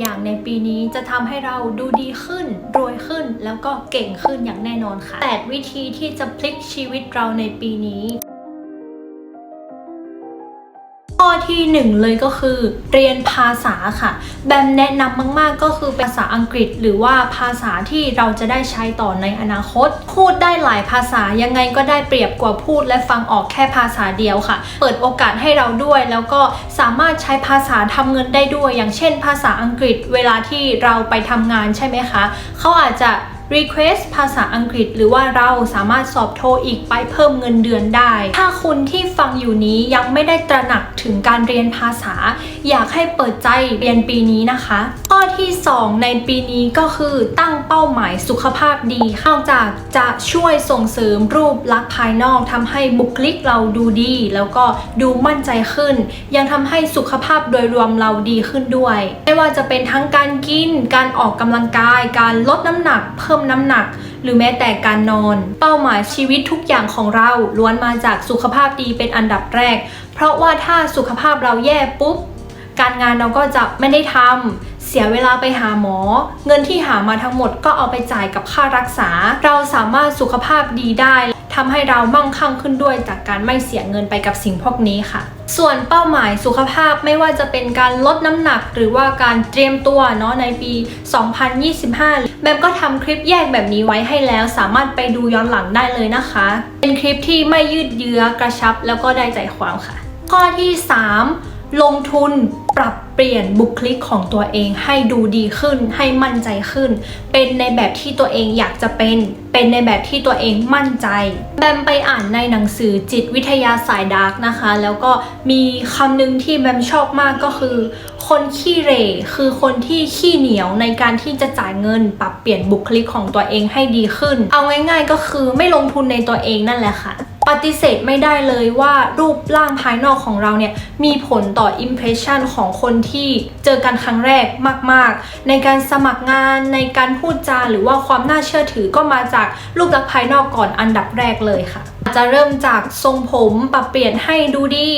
อย่างในปีนี้จะทำให้เราดูดีขึ้น รวยขึ้น แล้วก็เก่งขึ้นอย่างแน่นอนค่ะ 8 วิธีที่จะพลิกชีวิตเราในปีนี้ ที่หนึ่งเลยก็คือ เรียนภาษาค่ะ แบมแนะนำมาก ๆ ก็คือภาษาอังกฤษ หรือว่าภาษาที่เราจะได้ใช้ต่อในอนาคต พูดได้หลายภาษายังไงก็ได้เปรียบกว่าพูดและฟังออกแค่ภาษาเดียวค่ะ เปิดโอกาสให้เราด้วยแล้วก็สามารถใช้ภาษาทำเงินได้ด้วย อย่างเช่น ภาษาอังกฤษ เวลาที่เราไปทำงานใช่ไหมคะเขาอาจจะ Request ภาษาอังกฤษ หรือว่าเราสามารถสอบโทอีกไปเพิ่มเงินเดือนได้ ถ้าคุณที่ฟังอยู่นี้ยังไม่ได้ตระหนักถึงการเรียนภาษา อยากให้เปิดใจเรียนปีนี้นะคะ ข้อที่ 2 ในปีนี้ก็คือตั้งเป้าหมายสุขภาพดีนอกจากจะช่วยส่งเสริมรูปลักษณ์ภายนอกทำให้บุคลิกเราดูดี แล้วก็ดูมั่นใจขึ้น ยังทำให้สุขภาพโดยรวมเราดีขึ้นด้วย ไม่ว่าจะเป็นทั้งการกิน การออกกำลังกาย การลดน้ำหนักเพิ่มน้ำหนัก หรือแม้แต่การนอน เป้าหมายชีวิตทุกอย่างของเราล้วนมาจากสุขภาพดีเป็นอันดับแรก เพราะว่าถ้าสุขภาพเราแย่ปุ๊บ การงานเราก็จะไม่ได้ทำเสียเวลาไปหาหมอ เงินที่หามาทั้งหมดก็เอาไปจ่ายกับค่ารักษา เราสามารถสุขภาพดีได้ ทำให้เรามั่งคั่งขึ้นด้วยจากการไม่เสียเงินไปกับสิ่งพวกนี้ค่ะ ส่วนเป้าหมายสุขภาพไม่ว่าจะเป็นการลดน้ำหนักหรือว่าการเตรียมตัวเนาะในปี 2025 แบมก็ทำคลิปแยกแบบนี้ไว้ให้แล้ว สามารถไปดูย้อนหลังได้เลยนะคะ เป็นคลิปที่ไม่ยืดเยื้อกระชับ แล้วก็ได้ใจความค่ะ ข้อที่ 3 ลงทุนปรับ เปลี่ยนบุคลิกของตัวเองให้ดูดีขึ้น ให้มั่นใจขึ้น เป็นในแบบที่ตัวเองอยากจะเป็น เป็นในแบบที่ตัวเองมั่นใจ แบมไปอ่านในหนังสือจิตวิทยาสายดาร์กนะคะ แล้วก็มีคำหนึ่งที่แบมชอบมากก็คือ คนขี้เร่คือคนที่ขี้เหนียวในการที่จะจ่ายเงิน ปรับเปลี่ยนบุคลิกของตัวเองให้ดีขึ้น เอาง่ายๆก็คือไม่ลงทุนในตัวเองนั่นแหละค่ะ ปฏิเสธไม่ได้เลยว่ารูปร่างภายนอกของเราเนี่ยมีผลต่อ impression ของคนที่เจอกันครั้งแรกมาก ๆ ในการสมัครงานในการพูดจาหรือว่าความน่าเชื่อถือก็มาจากรูปลักษณ์ภายนอกก่อนอันดับแรกเลยค่ะจะเริ่มจากทรงผมปรับเปลี่ยนให้ดูดี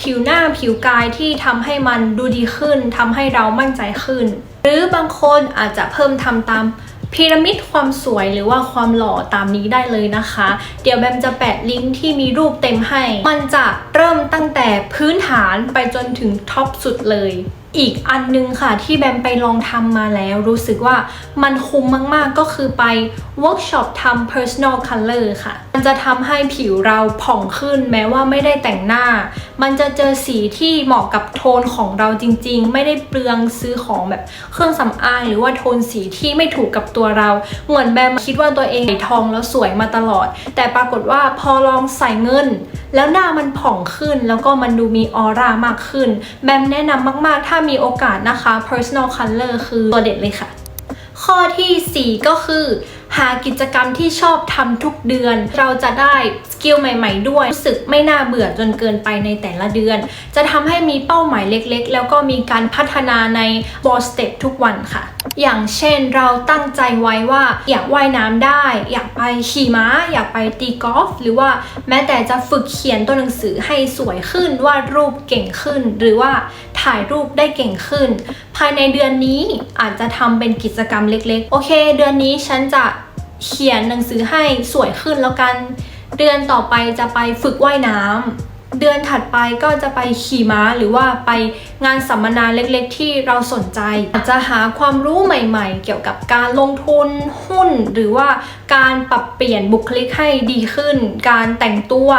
ผิวหน้าผิวกายที่ทำให้มันดูดีขึ้นทำให้เรามั่นใจขึ้น หรือบางคนอาจจะเพิ่มทำตาม พีระมิดความสวยหรือว่าความหล่อตามนี้ได้เลยนะคะ เดี๋ยวแบมจะแปะลิงก์ที่มีรูปเต็มให้ มันจะเริ่มตั้งแต่พื้นฐานไปจนถึงท็อปสุดเลย อีกอันนึงค่ะที่แบมไปลองทำมาแล้ว รู้สึกว่ามันคุ้มมากๆก็คือไปเวิร์กช็อปทำ personal color ค่ะ มันจะทำให้ผิวเราผ่องขึ้นแม้ว่าไม่ได้แต่งหน้า มันจะเจอสีที่เหมาะกับโทนของเราจริง ๆ ไม่ได้เปลืองซื้อของแบบเครื่องสำอางหรือว่าโทนสีที่ไม่ถูกกับตัวเรา เหมือนแบมคิดว่าตัวเองใส่ทองแล้วสวยมาตลอด แต่ปรากฏว่าพอลองใส่เงิน แล้วหน้ามันผ่องขึ้น แล้วก็มันดูมีออร่ามากขึ้น แบมแนะนำมาก ๆ ถ้ามีโอกาสนะคะ personal color คือตัวเด็ดเลยค่ะ ข้อทีสี่4 ก็คือ หากิจกรรมที่ชอบทำทุกเดือน เราจะได้สกิลใหม่ ๆ ด้วย รู้สึกไม่น่าเบื่อจนเกินไปในแต่ละเดือน จะทำให้มีเป้าหมายเล็กๆ แล้วก็มีการพัฒนาใน ball step ทุกวันค่ะ อย่างเช่นเราตั้งใจไว้ว่าอยากว่ายน้ำได้ อยากไปขี่ม้า อยากไปตีกอล์ฟหรือว่าแม้แต่จะฝึกเขียนตัวหนังสือให้สวยขึ้นวาดรูปเก่งขึ้น หรือว่าถ่ายรูปได้เก่งขึ้น ภายในเดือนนี้อาจจะทำเป็นกิจกรรมเล็กๆ โอเค เดือนนี้ฉันจะ เขียนหนังสือให้สวยขึ้นแล้วกัน เดือนต่อไปจะไปฝึกว่ายน้ำเดือนถัดไปก็จะไปขี่ม้าหรือว่าไปงานสัมมนาเล็กๆ ที่เราสนใจ อาจจะหาความรู้ใหม่ๆ เกี่ยวกับการลงทุนหุ้น หรือว่าการปรับเปลี่ยนบุคลิกให้ดีขึ้น การแต่งตัว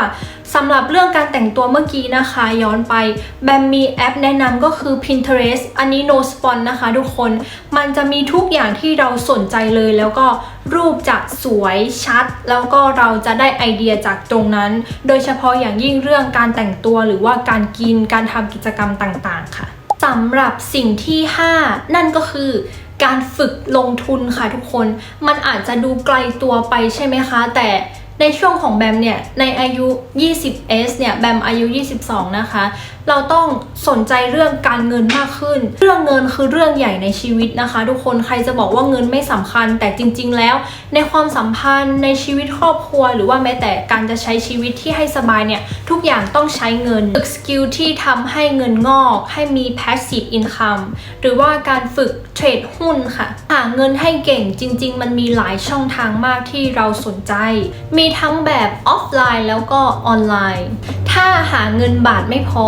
สำหรับเรื่องการแต่งตัวเมื่อกี้นะคะย้อนไปแบมมีแอปแนะนำก็คือ Pinterest อันนี้ no spon นะคะทุกคน มันจะมีทุกอย่างที่เราสนใจเลยแล้วก็รูปจะสวยชัด แล้วก็เราจะได้ไอเดียจากตรงนั้น โดยเฉพาะอย่างยิ่งเรื่องการแต่งตัวหรือว่าการกินการทำกิจกรรมต่างๆ ค่ะสำหรับสิ่งที่ 5 นั่นก็คือการฝึกลงทุนค่ะทุกคน มันอาจจะดูไกลตัวไปใช่ไหมคะ แต่ ในช่วงของแบมเนี่ยในอายุ 20s เนี่ยแบมอายุ 22 นะคะ เราต้องสนใจเรื่องการเงินมากขึ้น เรื่องเงินคือเรื่องใหญ่ในชีวิตนะคะ ทุกคนใครจะบอกว่าเงินไม่สำคัญ แต่จริง ๆ แล้ว ในความสัมพันธ์ในชีวิตครอบครัว หรือว่าแม้แต่การจะใช้ชีวิตที่ให้สบายเนี่ยทุกอย่างต้องใช้เงินฝึกสกิลที่ทำให้เงินงอก ให้มี passive income หรือว่าการฝึกเทรดหุ้นค่ะหาเงินให้เก่งจริง ๆ มันมีหลายช่องทางมากที่เราสนใจ มีทั้งแบบออฟไลน์แล้วก็ออนไลน์ ถ้าหาเงินบาทไม่พอ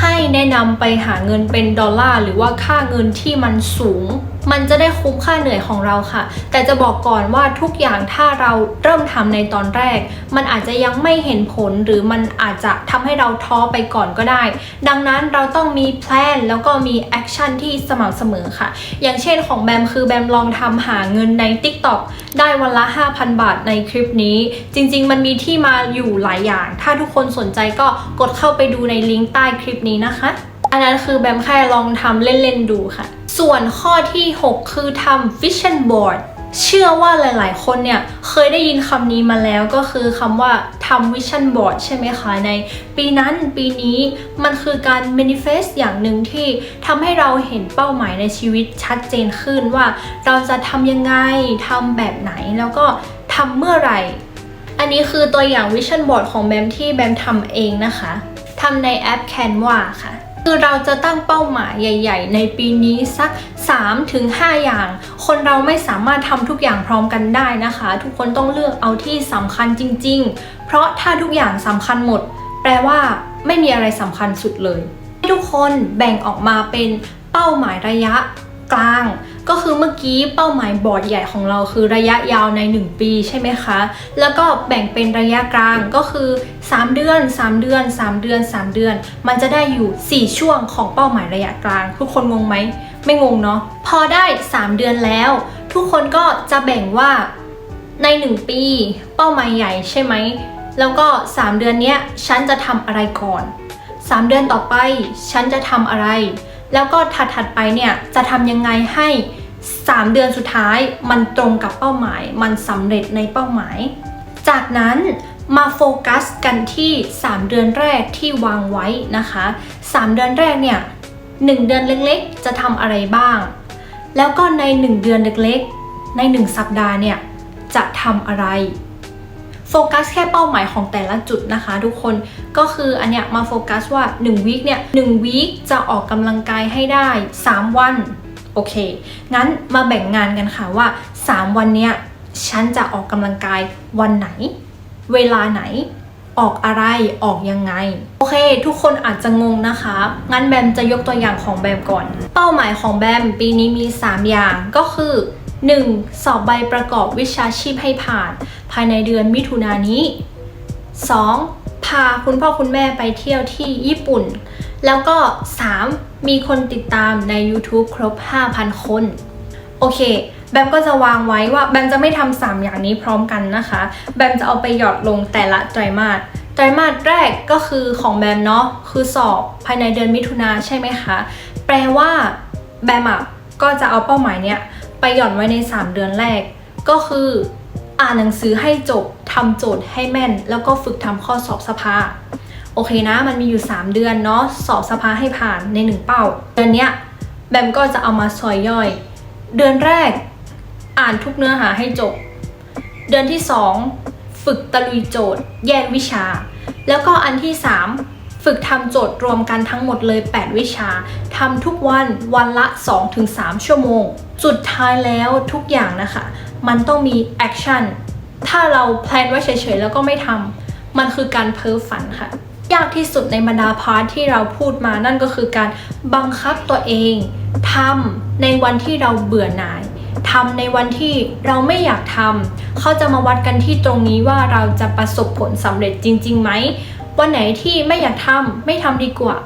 ให้แนะนำไปหาเงินเป็นดอลลาร์หรือว่าค่าเงินที่มันสูง มันจะได้คุ้มค่าเหนื่อยของเราค่ะ แต่จะบอกก่อนว่าทุกอย่างถ้าเราเริ่มทำในตอนแรก มันอาจจะยังไม่เห็นผลหรือมันอาจจะทำให้เราท้อไปก่อนก็ได้ ดังนั้นเราต้องมีแพลนแล้วก็มีแอคชั่นที่สม่ำเสมอค่ะ อย่างเช่นของแบมคือแบมลองทำหาเงินใน TikTok ได้วันละ 5,000 บาทในคลิปนี้ จริง ๆ มันมีที่มาอยู่หลายอย่าง ถ้าทุกคนสนใจก็กดเข้าไปดูในลิงก์ใต้คลิปนี้นะคะ อันนั้นคือแบมแค่ลองทำเล่นๆดูค่ะ ส่วนข้อที่ 6 คือทำ vision board เชื่อว่าหลาย ๆ คนเนี่ยเคยได้ยินคำนี้มาแล้วก็คือคำว่าทำ vision board ใช่ไหมคะ ในปีนั้นปีนี้มันคือการ manifest อย่างหนึ่งที่ทำให้เราเห็นเป้าหมายในชีวิตชัดเจนขึ้นว่าเราจะทำยังไงทำแบบไหนแล้วก็ทำเมื่อไหร่ อันนี้คือตัวอย่าง vision board ของแบมที่แบมทำเองนะคะ ทำในแอป Canva ค่ะคือเราจะตั้งเป้าหมายใหญ่ ๆ ในปีนี้สัก 3-5 อย่าง คนเราไม่สามารถทำทุกอย่างพร้อมกันได้นะคะ ทุกคนต้องเลือกเอาที่สำคัญจริง ๆ เพราะถ้าทุกอย่างสำคัญหมด แปลว่าไม่มีอะไรสำคัญสุดเลย ให้ทุกคนแบ่งออกมาเป็นเป้าหมายระยะ กลาง ก็คือเมื่อกี้เป้าหมายบอร์ดใหญ่ของเราคือระยะยาวใน 1 ปีใช่ไหมคะ แล้วก็แบ่งเป็นระยะกลางก็คือ 3 เดือน 3 เดือน 3 เดือน 3 เดือน มันจะได้อยู่ 4 ช่วงของเป้าหมายระยะกลาง ทุกคนงงไหม ไม่งงเนาะ พอได้ 3 เดือนแล้ว ทุกคนก็จะแบ่งว่าใน 1 ปี เป้าหมายใหญ่ใช่ไหม แล้วก็ 3 เดือนเนี้ยฉันจะทำอะไรก่อน 3 เดือนต่อไป ฉันจะทำอะไร แล้วก็ถัดๆไปเนี่ยจะทำยังไงให้ 3 เดือนสุดท้ายมันตรงกับเป้าหมาย มันสำเร็จในเป้าหมาย จากนั้นมาโฟกัสกันที่ 3 เดือนแรกที่วางไว้นะคะ 3 เดือนแรกเนี่ย1เดือนเล็กๆ จะทำอะไรบ้าง แล้วก็ใน 1 เดือนเล็กๆ ใน 1 สัปดาห์เนี่ยจะทำอะไร โฟกัสแค่เป้าหมายของแต่ละจุดนะคะ ทุกคนก็คืออันเนี้ยมาโฟกัสว่า1วีคเนี่ย1วีคจะออกกำลังกายให้ได้ 3 วันโอเค งั้นมาแบ่งงานกันค่ะว่า 3 วันเนี้ยฉันจะออกกำลังกายวันไหน เวลาไหนออกอะไรออกยังไง โอเค ทุกคนอาจจะงงนะคะ งั้นแบมจะยกตัวอย่างของแบมก่อน เป้าหมายของแบมปีนี้มี 3 อย่างก็คือ 1. สอบใบประกอบวิชาชีพให้ผ่าน ภายในเดือนมิถุนายนนี้ 2. พาคุณพ่อคุณแม่ไปเที่ยวที่ญี่ปุ่น แล้วก็ 3. มีคนติดตามใน YouTube ครบ 5,000 คน โอเค แบมก็จะวางไว้ว่าแบมจะไม่ทำสามอย่างนี้พร้อมกันนะคะ แบมจะเอาไปหยอดลงแต่ละไตรมาสไตรมาสแรกก็คือของแบมเนาะคือสอบภายในเดือนมิถุนาใช่ไหมคะ แปลว่าแบมอะก็จะเอาเป้าหมายเนี้ย ไปหย่อนไว้ใน 3 เดือนแรก ก็คืออ่านหนังสือให้จบทำโจทย์ให้แม่น แล้วก็ฝึกทำข้อสอบสภา โอเคนะ มันมีอยู่ 3 เดือนเนาะสอบสภาให้ผ่านใน 1 เป้า เดือนเนี้ยแบมก็จะเอามาซอยย่อย เดือนแรก อ่านทุกเนื้อหาให้จบ เดือนที่ 2 ฝึกตะลุยโจทย์ แยกวิชา แล้วก็อันที่ 3 ฝึกทำโจทย์รวมกันทั้งหมดเลย 8 วิชาทำทุกวันวันละ 2-3 ชั่วโมง สุดท้ายแล้วทุกอย่างนะคะ มันต้องมีแอคชั่นถ้าเราแพลนไว้เฉยๆ แล้วก็ไม่ทำมันคือการเพ้อฝันค่ะยากที่สุดในบรรดาพาร์ทที่เราพูดมานั่นก็คือการบังคับตัวเองทำในวันที่เราเบื่อหน่ายทำในวันที่เราไม่อยากทำเขาจะมาวัดกันที่ตรงนี้ว่าเราจะประสบผลสำเร็จจริงๆไหม วันไหนที่ไม่อยากทำไม่ทำดีกว่า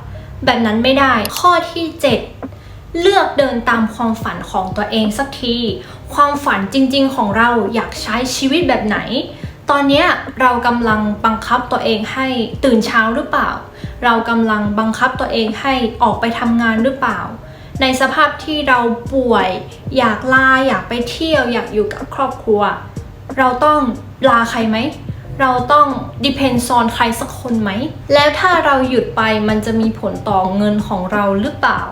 แบบนั้นไม่ได้ ข้อที่ 7 เลือกเดินตามความฝันของตัวเองสักที ความฝันจริง ๆ ของเราอยากใช้ชีวิตแบบไหน ตอนนี้เรากำลังบังคับตัวเองให้ตื่นเช้าหรือเปล่า เรากำลังบังคับตัวเองให้ออกไปทำงานหรือเปล่าในสภาพที่เราป่วย อยากลาอยากไปเที่ยว อยากอยู่กับครอบครัว เราต้องลาใครไหม เราต้อง depend on ใครสักคนไหม แล้วถ้าเราหยุดไปมันจะมีผลต่อเงินของเราหรือเปล่า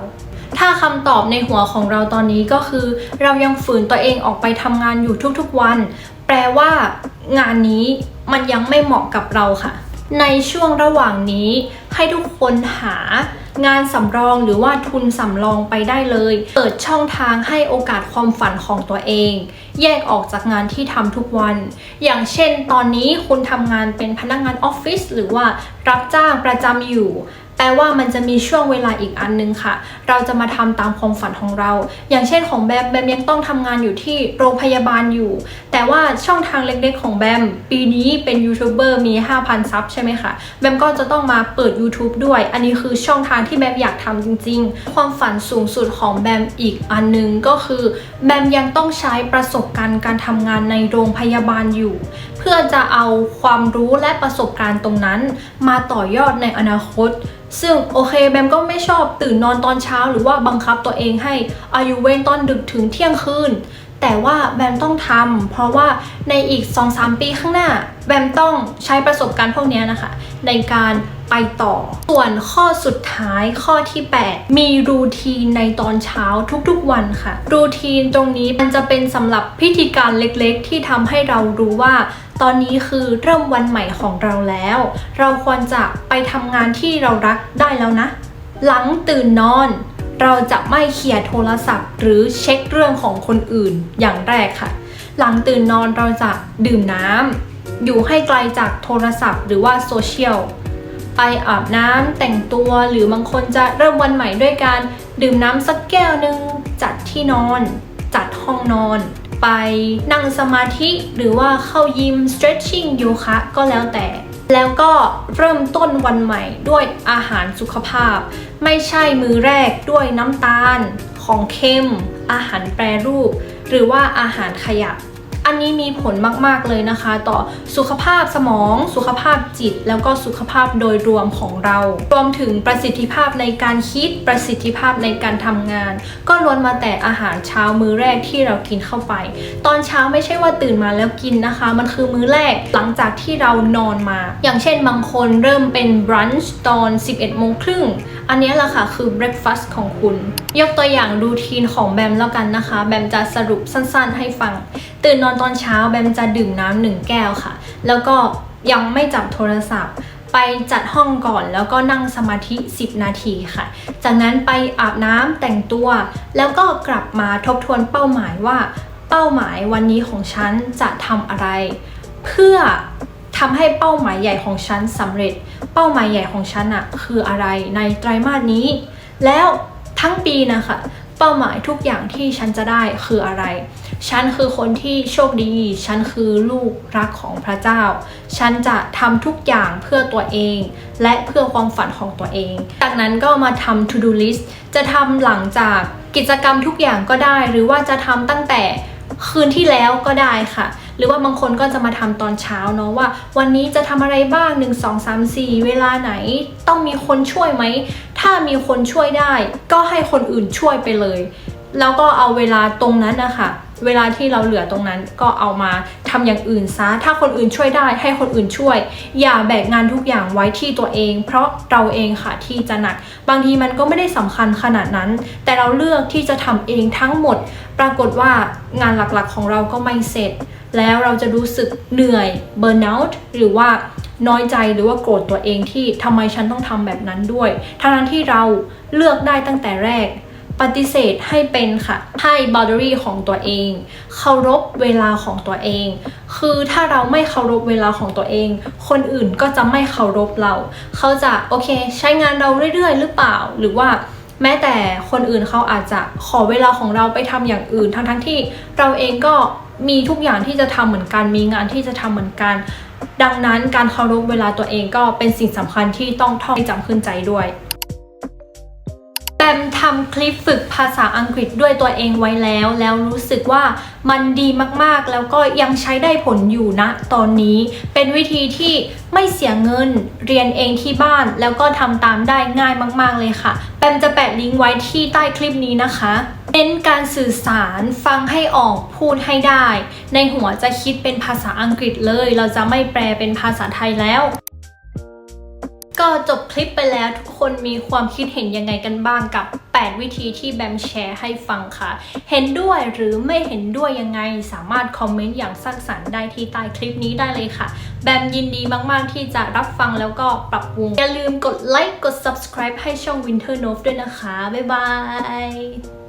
ถ้าคำตอบในหัวของเราตอนนี้ก็คือ เรายังฝืนตัวเองออกไปทำงานอยู่ทุกๆวัน แปลว่างานนี้มันยังไม่เหมาะกับเราค่ะ ในช่วงระหว่างนี้ ให้ทุกคนหางานสำรองหรือว่าทุนสำรองไปได้เลย เปิดช่องทางให้โอกาสความฝันของตัวเอง แยกออกจากงานที่ทำทุกวัน อย่างเช่นตอนนี้คุณทำงานเป็นพนักงานออฟฟิศหรือว่ารับจ้างประจำอยู่ แปลว่ามันจะมีช่วงเวลาอีกอันนึงค่ะ เราจะมาทำตามความฝันของเรา อย่างเช่นของแบมแบมยังต้องทำงานอยู่ที่โรงพยาบาลอยู่ แต่ว่าช่องทางเล็กๆของแบมปีนี้เป็นยูทูบเบอร์มี 5,000 ซับใช่ไหมคะ แบมก็จะต้องมาเปิด YouTube ด้วย อันนี้คือช่องทางที่แบมอยากทำจริง ๆ ความฝันสูงสุดของแบมอีกอันนึงก็คือแบมยังต้องใช้ประสบการณ์การทำงานในโรงพยาบาลอยู่ เพื่อจะเอาความรู้และประสบการณ์ตรงนั้น มาต่อยอดในอนาคตซึ่งโอเคแบมก็ไม่ชอบตื่นนอนตอนเช้า หรือว่าบังคับตัวเองให้อายุเว้นตอนดึกถึงเที่ยงคืน แต่ว่าแบมต้องทำเพราะว่าในอีก 2-3 ปีข้างหน้า แบมต้องใช้ประสบการณ์พวกนี้นะคะ ในการไปต่อ ส่วนข้อสุดท้ายข้อที่ 8 มีรูทีนในตอนเช้าทุกๆวันค่ะ รูทีนตรงนี้มันจะเป็นสำหรับพิธีการเล็กๆ ที่ทำให้เรารู้ว่า ตอนนี้คือเริ่มวันใหม่ของเราแล้ว เราควรจะไปทำงานที่เรารักได้แล้วนะ หลังตื่นนอน เราจะไม่เขี่ยโทรศัพท์ หรือเช็คเรื่องของคนอื่นอย่างแรกค่ะ หลังตื่นนอนเราจะดื่มน้ำอยู่ให้ไกลจากโทรศัพท์ หรือว่าโซเชียลไปอาบน้ำแต่งตัวหรือบางคนจะเริ่มวันใหม่ด้วยการดื่มน้ำสักแก้วหนึ่งจัดที่นอน จัดห้องนอน ไปนั่งสมาธิหรือว่าเข้ายิม stretching โยคะก็แล้วแต่ แล้วก็เริ่มต้นวันใหม่ด้วยอาหารสุขภาพ ไม่ใช่มือแรกด้วยน้ำตาล ของเค็ม อาหารแปรรูป หรือว่าอาหารขยะ อันนี้มีผลมาก ๆ เลยนะคะ ต่อสุขภาพสมอง สุขภาพจิต แล้วก็สุขภาพโดยรวมของเรา รวมถึงประสิทธิภาพในการคิดประสิทธิภาพในการทำงาน ก็ล้วนมาแต่อาหารเช้ามื้อแรกที่เรากินเข้าไป ตอนเช้าไม่ใช่ว่าตื่นมาแล้วกินนะคะ มันคือมื้อแรกหลังจากที่เรานอนมา อย่างเช่นบางคนเริ่มเป็น brunch ตอน 11โมงครึ่ง อันนี้แหละค่ะคือ breakfast ของคุณ ยกตัวอย่างรูทีนของแบมแล้วกันนะคะ แบมจะสรุปสั้นๆ ให้ฟัง ตื่นนอนตอนเช้าแบมจะดื่มน้ำหนึ่งแก้วค่ะ แล้วก็ยังไม่จับโทรศัพท์ ไปจัดห้องก่อนแล้วก็นั่งสมาธิ 10 นาทีค่ะ จากนั้นไปอาบน้ำแต่งตัว แล้วก็กลับมาทบทวนเป้าหมายว่า เป้าหมายวันนี้ของฉันจะทำอะไร เพื่อทำให้เป้าหมายใหญ่ของฉันสำเร็จ เป้าหมายใหญ่ของฉันอะคืออะไรในไตรมาสนี้ แล้วทั้งปีนะคะเป้าหมายทุกอย่างที่ฉันจะได้คืออะไร ฉันคือคนที่โชคดี ฉันคือลูกรักของพระเจ้า ฉันจะทำทุกอย่างเพื่อตัวเอง และเพื่อความฝันของตัวเอง จากนั้นก็มาทำ to do list จะทำหลังจากกิจกรรมทุกอย่างก็ได้ หรือว่าจะทำตั้งแต่คืนที่แล้วก็ได้ค่ะ หรือว่าบางคนก็จะมาทำตอนเช้าเนาะว่า วันนี้จะทำอะไรบ้าง 1 2 3 4 เวลาไหนต้องมีคนช่วยไหม ถ้ามีคนช่วยได้ ก็ให้คนอื่นช่วยไปเลย แล้วก็เอาเวลาตรงนั้นนะคะเวลาที่เราเหลือตรงนั้นก็เอามาทำอย่างอื่นซะ ถ้าคนอื่นช่วยได้ให้คนอื่นช่วย อย่าแบกงานทุกอย่างไว้ที่ตัวเอง เพราะเราเองค่ะที่จะหนัก บางทีมันก็ไม่ได้สำคัญขนาดนั้น แต่เราเลือกที่จะทำเองทั้งหมด ปรากฏว่างานหลักๆของเราก็ไม่เสร็จ แล้วเราจะรู้สึกเหนื่อย burn out หรือว่าน้อยใจหรือว่าโกรธตัวเองที่ทำไมฉันต้องทำแบบนั้นด้วย ทั้งๆที่เราเลือกได้ตั้งแต่แรก ปฏิเสธให้เป็นค่ะ ให้ boundary ของตัวเอง เคารพเวลาของตัวเอง คือถ้าเราไม่เคารพเวลาของตัวเอง คนอื่นก็จะไม่เคารพเรา เขาจะโอเค ใช้งานเราเรื่อยๆ หรือเปล่า หรือว่าแม้แต่คนอื่นเขาอาจจะขอเวลาของเราไปทำอย่างอื่น ทั้งๆที่เราเองก็ มีทุกอย่างที่จะทำเหมือนกัน มีงานที่จะทำเหมือนกัน ดังนั้นการเคารพเวลาตัวเองก็เป็นสิ่งสำคัญที่ต้องท่องให้จำขึ้นใจด้วยแบมทำคลิปฝึกภาษาอังกฤษด้วยตัวเองไว้แล้ว แล้วรู้สึกว่ามันดีมากๆ แล้วก็ยังใช้ได้ผลอยู่นะ ตอนนี้เป็นวิธีที่ไม่เสียเงินเรียนเองที่บ้าน แล้วก็ทำตามได้ง่ายมาก ๆเลยค่ะ แบมจะแปะลิงก์ไว้ที่ใต้คลิปนี้นะคะ เน้นการสื่อสารฟังให้ออกพูดให้ได้ ในหัวจะคิดเป็นภาษาอังกฤษเลย เราจะไม่แปลเป็นภาษาไทยแล้ว ก็จบคลิปไปแล้วทุกคนมีความคิดเห็นยังไงกันบ้างกับ 8 วิธีที่แบมแชร์ให้ฟังค่ะ เห็นด้วยหรือไม่เห็นด้วยยังไงสามารถคอมเมนต์อย่างสร้างสรรค์ได้ที่ใต้คลิปนี้ได้เลยค่ะ แบมยินดีมากๆที่จะรับฟังแล้วก็ปรับปรุง อย่าลืมกดไลค์กด subscribe ให้ช่อง Winter Nove ด้วยนะคะ บ๊ายบาย